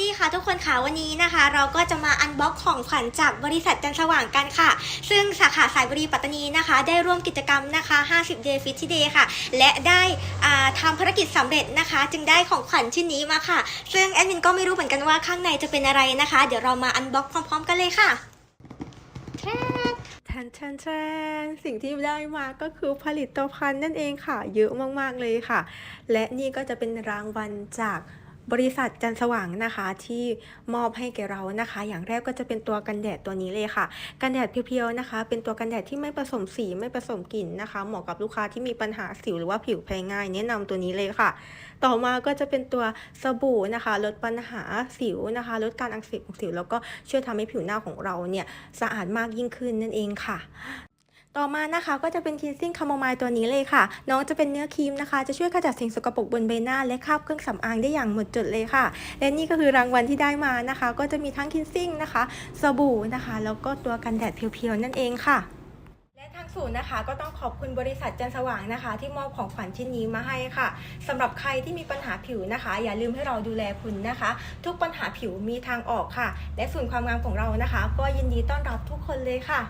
ดีค่ะทุกคนค่ะวันนี้นะคะ เราก็จะมาอันบ็อกของขวัญจากบริษัทจันสว่างกันค่ะ ซึ่งสาขาสายบุรีปัตตานีนะคะ ได้ร่วมกิจกรรมนะคะ 50 Day Fit Day ค่ะ และได้ทำภารกิจสำเร็จนะคะ จึงได้ของขวัญชิ้นนี้มาค่ะ ซึ่งแอดมินก็ไม่รู้เหมือนกันว่าข้างในจะเป็นอะไรนะคะ เดี๋ยวเรามาอันบ็อกพร้อมๆ กันเลยค่ะแทนแทนแทนสิ่งที่ได้มาก็คือผลิตภัณฑ์นั่นเองค่ะ เยอะมากๆเลยค่ะ และนี่ก็จะเป็นรางวัลจาก บริษัทจันสว่างนะคะที่มอบให้แก่เรานะคะ อย่างแรกก็จะเป็นตัวกันแดดตัวนี้เลยค่ะ กันแดดเพียวๆนะคะ เป็นตัวกันแดดที่ไม่ผสมสีไม่ผสมกลิ่นนะคะ เหมาะกับลูกค้าที่มีปัญหาสิวหรือว่าผิวแพ้ง่าย แนะนำตัวนี้เลยค่ะ ต่อมาก็จะเป็นตัวสบู่นะคะ ลดปัญหาสิวนะคะ ลดการอักเสบของสิว แล้วก็ช่วยทำให้ผิวหน้าของเราเนี่ยสะอาดมากยิ่งขึ้นนั่นเองค่ะ ต่อมานะคะก็จะเป็นคินซิ่งคาโมไมล์ตัวนี้เลยค่ะ น้องจะเป็นเนื้อครีมนะคะ จะช่วยขจัดสิ่งสกปรกบนใบหน้า และคราบเครื่องสำอางได้อย่างหมดจดเลยค่ะ และนี่ก็คือรางวัลที่ได้มานะคะ ก็จะมีทั้งคินซิ่งนะคะ สบู่นะคะ แล้วก็ตัวกันแดดเพียวๆ นั่นเองค่ะและทางศูนย์นะคะก็ต้องขอบคุณบริษัทจันสว่างนะคะ ที่มอบของขวัญชิ้นนี้มาให้ค่ะสำหรับใครที่มีปัญหาผิวนะคะ อย่าลืมให้เราดูแลคุณนะคะ ทุกปัญหาผิวมีทางออกค่ะ และศูนย์ความงามของเรานะคะ ก็ยินดีต้อนรับทุกคนเลยค่ะ